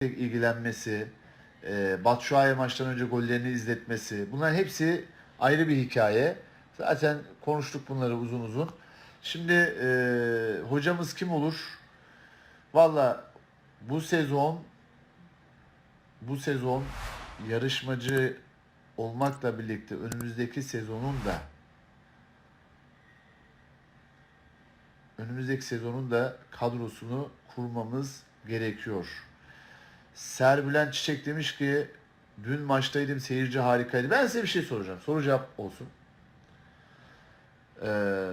ilgilenmesi, e, Batshuayi maçtan önce gollerini izletmesi bunların hepsi ayrı bir hikaye. Zaten konuştuk bunları uzun uzun. Şimdi e, hocamız kim olur? Valla bu sezon bu sezon yarışmacı olmakla birlikte önümüzdeki sezonun da önümüzdeki sezonun da kadrosunu kurmamız gerekiyor. Serbülent Çiçek demiş ki dün maçtaydım seyirci harikaydı. Ben size bir şey soracağım. Soru cevap olsun. Ee,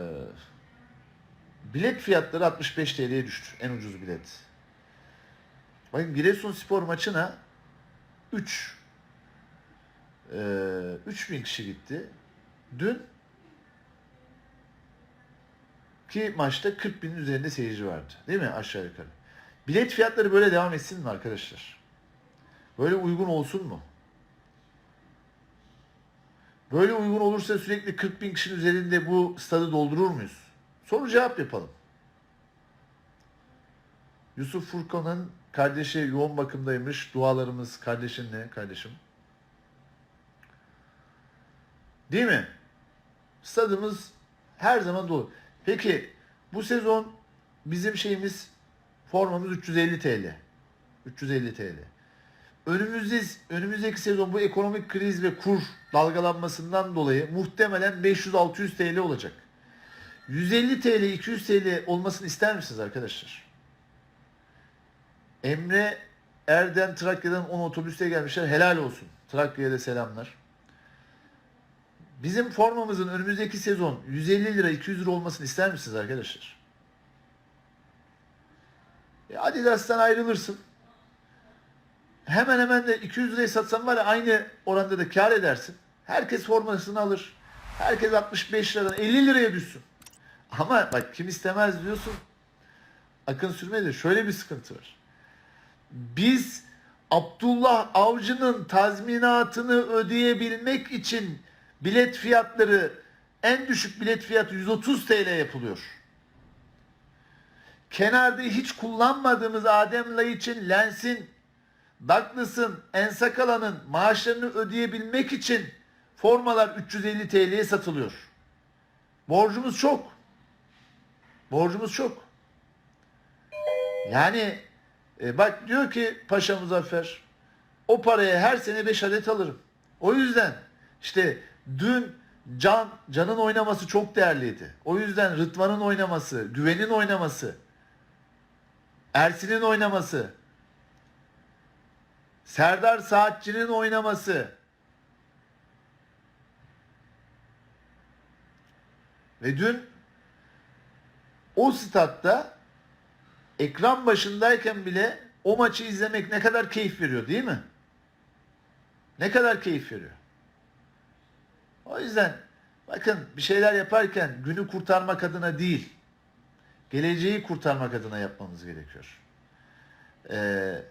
bilet fiyatları 65 TL'ye düştü. En ucuz bilet. Bakın Giresunspor maçına 3 e, 3000 kişi gitti. Dün ki maçta 40 binin üzerinde seyirci vardı. Değil mi aşağı yukarı? Bilet fiyatları böyle devam etsin mi arkadaşlar? Böyle uygun olsun mu? Böyle uygun olursa sürekli 40 bin kişinin üzerinde bu stadı doldurur muyuz? Soru cevap yapalım. Yusuf Furkan'ın kardeşi yoğun bakımdaymış. Dualarımız kardeşinle kardeşim. Değil mi? Stadımız her zaman dolu. Peki bu sezon bizim şeyimiz formamız 350 TL. 350 TL. Önümüzde, önümüzdeki sezon bu ekonomik kriz ve kur dalgalanmasından dolayı muhtemelen 500-600 TL olacak. 150 TL, 200 TL olmasını ister misiniz arkadaşlar? Emre Erden Trakya'dan 10 otobüste gelmişler. Helal olsun. Trakya'ya da selamlar. Bizim formamızın önümüzdeki sezon 150 lira 200 lira olmasını ister misiniz arkadaşlar? E Adidas'tan ayrılırsın. Hemen hemen de 200 liraya satsan var ya aynı oranda da kar edersin. Herkes formasını alır. Herkes 65 liradan 50 liraya düşsün. Ama bak kim istemez diyorsun. Akın sürmede şöyle bir sıkıntı var. Biz Abdullah Avcı'nın tazminatını ödeyebilmek için bilet fiyatları en düşük bilet fiyatı 130 TL yapılıyor. Kenarda hiç kullanmadığımız Adem Laiç'in, Lens'in, Douglas'ın, Ensakala'nın maaşlarını ödeyebilmek için formalar 350 TL'ye satılıyor. Borcumuz çok. Borcumuz çok. Yani e, bak diyor ki Paşa Muzaffer o paraya her sene 5 adet alırım. O yüzden işte dün Can Can'ın oynaması çok değerliydi. O yüzden Rıdvan'ın oynaması, Güven'in oynaması, Ersin'in oynaması, Serdar Saatçı'nın oynaması ve dün o statta ekran başındayken bile o maçı izlemek ne kadar keyif veriyor değil mi? Ne kadar keyif veriyor. O yüzden bakın bir şeyler yaparken günü kurtarmak adına değil, geleceği kurtarmak adına yapmamız gerekiyor. Ee,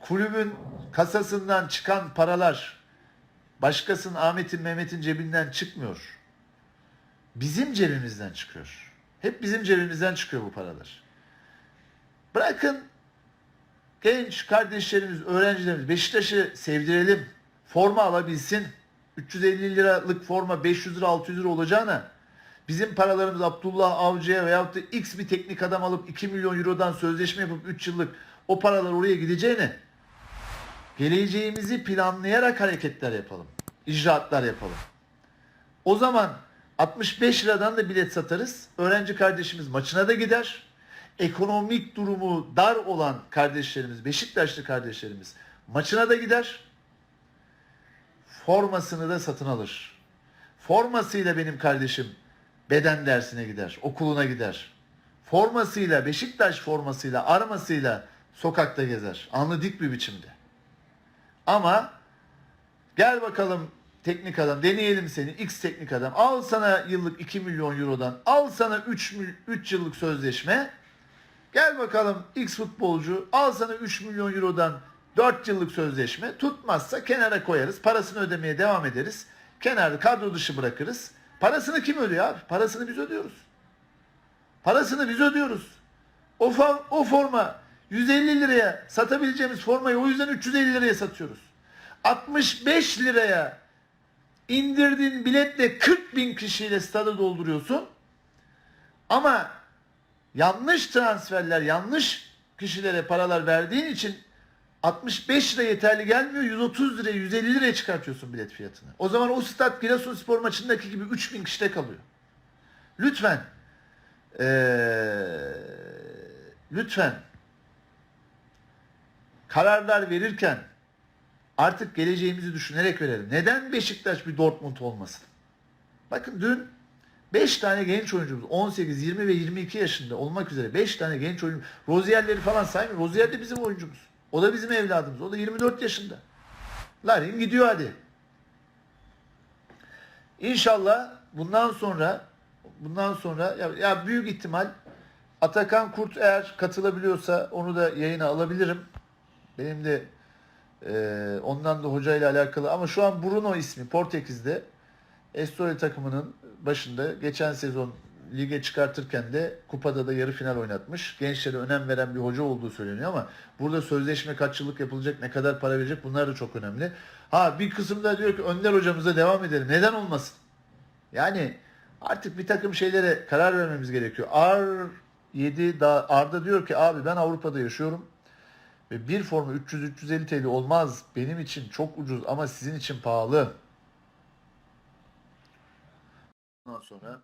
kulübün kasasından çıkan paralar başkasının Ahmet'in Mehmet'in cebinden çıkmıyor. Bizim cebimizden çıkıyor. Hep bizim cebimizden çıkıyor bu paralar. Bırakın genç kardeşlerimiz, öğrencilerimiz Beşiktaş'ı sevdirelim. Forma alabilsin. 350 liralık forma 500 lira 600 lira olacağına bizim paralarımız Abdullah Avcı'ya veyahut da X bir teknik adam alıp 2 milyon eurodan sözleşme yapıp 3 yıllık o paralar oraya gideceğine geleceğimizi planlayarak hareketler yapalım. icraatlar yapalım. O zaman 65 liradan da bilet satarız. Öğrenci kardeşimiz maçına da gider. Ekonomik durumu dar olan kardeşlerimiz, Beşiktaşlı kardeşlerimiz maçına da gider. Formasını da satın alır. Formasıyla benim kardeşim beden dersine gider, okuluna gider. Formasıyla, Beşiktaş formasıyla, armasıyla sokakta gezer. Alnı dik bir biçimde. Ama gel bakalım teknik adam deneyelim seni X teknik adam al sana yıllık 2 milyon eurodan al sana 3, 3 yıllık sözleşme gel bakalım X futbolcu al sana 3 milyon eurodan 4 yıllık sözleşme tutmazsa kenara koyarız parasını ödemeye devam ederiz kenarda kadro dışı bırakırız parasını kim ödüyor abi parasını biz ödüyoruz parasını biz ödüyoruz o, fa- o forma 150 liraya satabileceğimiz formayı o yüzden 350 liraya satıyoruz. 65 liraya indirdiğin biletle 40 bin kişiyle stadı dolduruyorsun. Ama yanlış transferler, yanlış kişilere paralar verdiğin için 65 lira yeterli gelmiyor. 130 liraya, 150 liraya çıkartıyorsun bilet fiyatını. O zaman o stat Giresunspor maçındaki gibi 3000 kişide kalıyor. Lütfen ee, lütfen kararlar verirken artık geleceğimizi düşünerek verelim. Neden Beşiktaş bir Dortmund olmasın? Bakın dün 5 tane genç oyuncumuz 18, 20 ve 22 yaşında olmak üzere 5 tane genç oyuncu. Rozier'leri falan saymıyorum. Rozier de bizim oyuncumuz. O da bizim evladımız. O da 24 yaşında. Larin gidiyor hadi. İnşallah bundan sonra bundan sonra ya, ya büyük ihtimal Atakan Kurt eğer katılabiliyorsa onu da yayına alabilirim. Benim de e, ondan da hocayla alakalı ama şu an Bruno ismi Portekiz'de Estoril takımının başında geçen sezon lige çıkartırken de kupada da yarı final oynatmış. Gençlere önem veren bir hoca olduğu söyleniyor ama burada sözleşme kaç yıllık yapılacak, ne kadar para verecek bunlar da çok önemli. Ha bir kısım da diyor ki Önder hocamıza devam edelim. Neden olmasın? Yani artık bir takım şeylere karar vermemiz gerekiyor. R7 da Arda diyor ki abi ben Avrupa'da yaşıyorum ve bir forma 300-350 TL olmaz. Benim için çok ucuz ama sizin için pahalı. Ondan sonra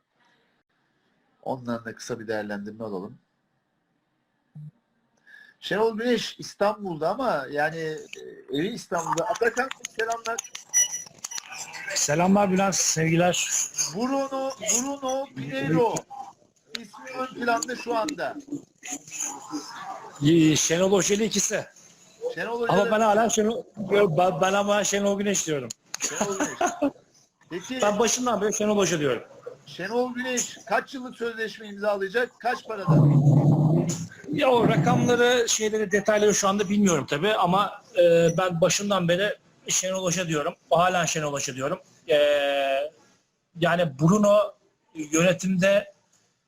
ondan da kısa bir değerlendirme alalım. Şenol Güneş İstanbul'da ama yani e, evi İstanbul'da. Atakan selamlar. Selamlar Bülent, sevgiler. Bruno, Bruno Pinheiro. İsmi ön planda şu anda. Şenol Hoca'lı ikisi. Şenol Ama ben hala Şenol, ben, ben ama Şenol Güneş diyorum. Şenol Güneş. Peki Ben başından beri Şenol Hoca diyorum. Şenol Güneş kaç yıllık sözleşme imzalayacak? Kaç paradan? Ya o rakamları, şeyleri, detayları şu anda bilmiyorum tabii ama e, ben başından beri Şenol Hoca diyorum. Hala Şenol Hoca diyorum. E, yani Bruno yönetimde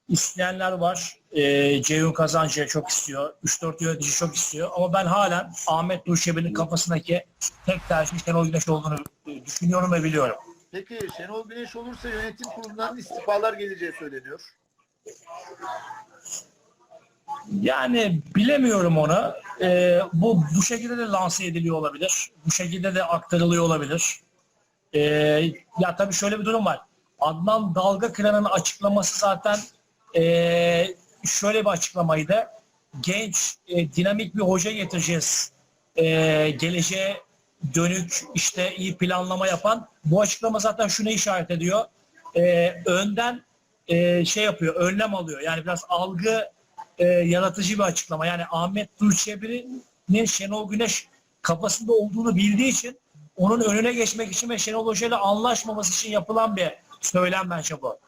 isteyenler var. E, Ceyhun Kazancı çok istiyor. 3-4 yönetici çok istiyor. Ama ben halen Ahmet Nurşebi'nin kafasındaki tek tercih Şenol Güneş olduğunu e, düşünüyorum ve biliyorum. Peki Şenol Güneş olursa yönetim kurulundan istifalar geleceği söyleniyor. Yani bilemiyorum onu. Ee, bu bu şekilde de lanse ediliyor olabilir. Bu şekilde de aktarılıyor olabilir. Ee, ya tabii şöyle bir durum var. Adnan Dalga Kıran'ın açıklaması zaten ee, şöyle bir açıklamaydı. Genç, e, dinamik bir hoca getireceğiz. Ee, geleceğe dönük işte iyi planlama yapan. Bu açıklama zaten şuna işaret ediyor. Ee, önden e, şey yapıyor, önlem alıyor. Yani biraz algı e, yaratıcı bir açıklama. Yani Ahmet Durçebi'nin Şenol Güneş kafasında olduğunu bildiği için onun önüne geçmek için ve Şenol Hoca anlaşmaması için yapılan bir söylem bence bu.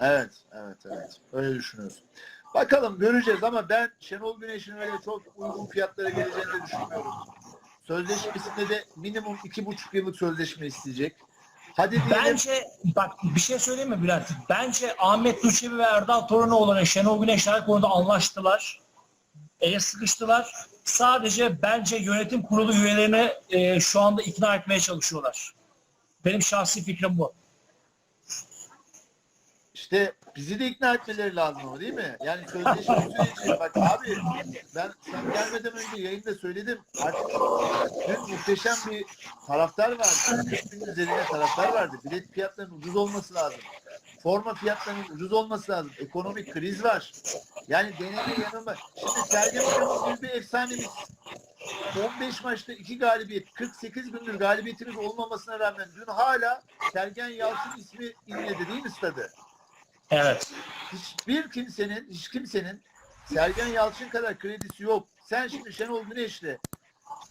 Evet, evet, evet. Öyle düşünüyorsun. Bakalım göreceğiz ama ben Şenol Güneş'in öyle çok uygun fiyatlara geleceğini düşünmüyorum. Sözleşmesinde de minimum iki buçuk yıllık sözleşme isteyecek. Hadi diyelim. Bence bak bir şey söyleyeyim mi Bülent? Bence Ahmet Durçebi ve Erdal Torunoğlu'na Şenol Güneş'le her konuda anlaştılar. El sıkıştılar. Sadece bence yönetim kurulu üyelerini e, şu anda ikna etmeye çalışıyorlar. Benim şahsi fikrim bu. İşte bizi de ikna etmeleri lazım ama değil mi? Yani sözleşme süreci. Bak abi ben sen gelmeden önce yayında söyledim. Artık dün muhteşem bir taraftar vardı. 40 bin üzerine taraftar vardı. Bilet fiyatlarının ucuz olması lazım. Forma fiyatlarının ucuz olması lazım. Ekonomik kriz var. Yani deneme yanılma. Şimdi Sergen Hocamız gibi bir efsanemiz. 15 maçta 2 galibiyet, 48 gündür galibiyetimiz olmamasına rağmen dün hala Sergen Yalçın ismi inledi değil mi stadı? Evet. hiçbir kimsenin, hiç kimsenin Sergen Yalçın kadar kredisi yok. Sen şimdi Şenol Güneş'le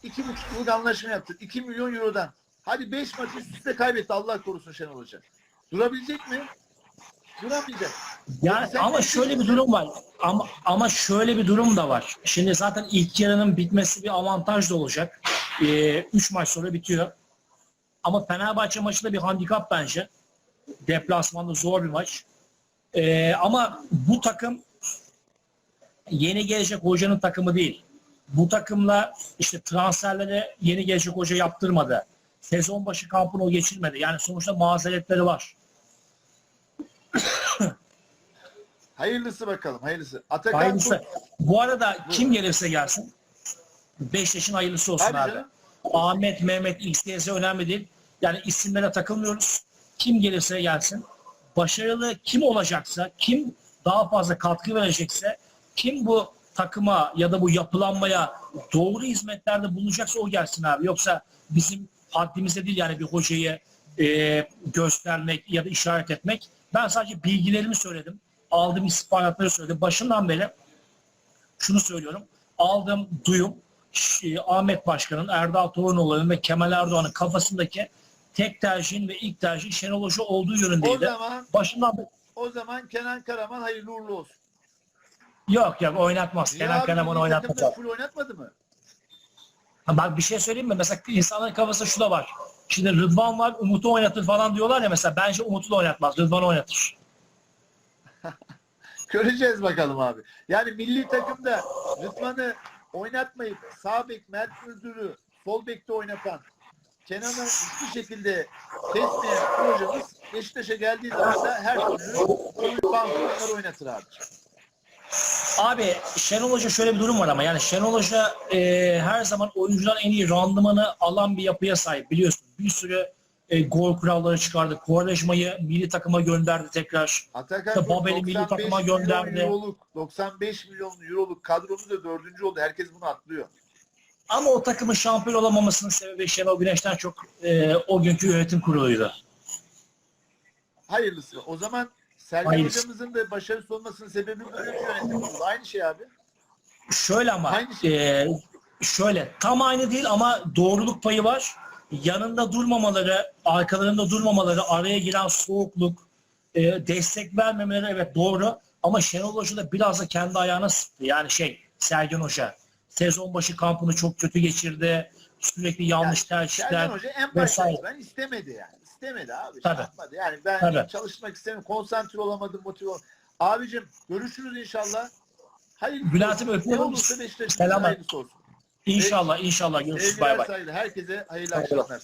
iki buçuk yıllık anlaşma yaptın. 2 milyon eurodan. Hadi 5 maç üst üste kaybetti. Allah korusun Şenol Hoca. Durabilecek mi? Duramayacak. Yani Sen ama şöyle bir durum var. Ama ama şöyle bir durum da var. Şimdi zaten ilk yarının bitmesi bir avantaj da olacak. Ee, üç maç sonra bitiyor. Ama Fenerbahçe maçı da bir handikap bence. Deplasmanda zor bir maç. Ee, ama bu takım yeni gelecek hocanın takımı değil. bu takımla işte transferlere yeni gelecek hoca yaptırmadı. Sezon başı kampını o geçirmedi. Yani sonuçta mazeretleri var. Hayırlısı bakalım hayırlısı. Atakan Hayırlısı. Bu arada kim gelirse gelsin. Beşiktaş'ın hayırlısı olsun Tabii abi. canım. Ahmet, Mehmet, XTS önemli değil. Yani isimlere takılmıyoruz. Kim gelirse gelsin. Başarılı kim olacaksa, kim daha fazla katkı verecekse, kim bu takıma ya da bu yapılanmaya doğru hizmetlerde bulunacaksa o gelsin abi. Yoksa bizim haddimizde değil yani bir hocayı e, göstermek ya da işaret etmek. Ben sadece bilgilerimi söyledim. Aldığım istihbaratları söyledim. Başından beri şunu söylüyorum. Aldığım duyum Ş- Ahmet Başkan'ın, Erdal Torunoğlu'nun ve Kemal Erdoğan'ın kafasındaki tek tercihin ve ilk tercihin Şenol Hoca olduğu O yönündeydi. zaman Başından o zaman Kenan Karaman hayırlı uğurlu olsun. yok yok oynatmaz. Niye Kenan Karaman takımda full oynatmadı mı? Ha Bak bir şey söyleyeyim mi? Mesela insanların kafasında şu da var. Şimdi Rıdvan var, Umut'u oynatır falan diyorlar ya mesela. Bence Umut'u da oynatmaz. Rıdvan'ı oynatır. Göreceğiz bakalım abi. Yani milli takımda Rıdvan'ı oynatmayıp sağ bek Mert Müldür'ü sol bekte oynatan Kenan'ı hiçbir şekilde kesmeyen hocamız Beşiktaş'a geldiği zaman da her türlü onları oynatır abi. Abi Şenol Hoca şöyle bir durum var ama yani Şenol Hoca e, her zaman oyuncuların en iyi randımanı alan bir yapıya sahip biliyorsun. Bir sürü e, gol kuralları çıkardı. Quaresma'yı milli takıma gönderdi tekrar. Atakan Babel'i milli 95 takıma milyon gönderdi. Euroluk, 95 milyon euroluk kadromuz da dördüncü oldu. Herkes bunu atlıyor. Ama o takımın şampiyon olamamasının sebebi Şenol Güneş'ten çok e, o günkü yönetim kuruluydu. Hayırlısı. O zaman Sergen Hayırlısı. hocamızın da başarısız olmasının sebebi bugünkü yönetim kurulu. Aynı şey abi. Şöyle ama Aynı şey. e, şöyle tam aynı değil ama doğruluk payı var. Yanında durmamaları, arkalarında durmamaları, araya giren soğukluk, e, destek vermemeleri evet doğru. Ama Şenol Hoca da biraz da kendi ayağına sıktı. Yani şey Sergen Hoca sezon başı kampını çok kötü geçirdi. Sürekli yanlış tercihler. Sergen Hoca en başta ben istemedi yani. İstemedi abi. Tabii. yapmadı. Yani ben Tabii. çalışmak istemiyorum. Konsantre olamadım, motive olamadım. Abicim görüşürüz inşallah. Hayırlısı Bülent'im öpüyorum. olsun. İnşallah inşallah görüşürüz. Bay bay. Herkese hayırlı akşamlar.